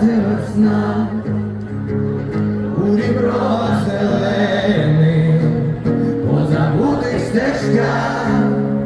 Втратив сна у рібро зелени позабутих стежках.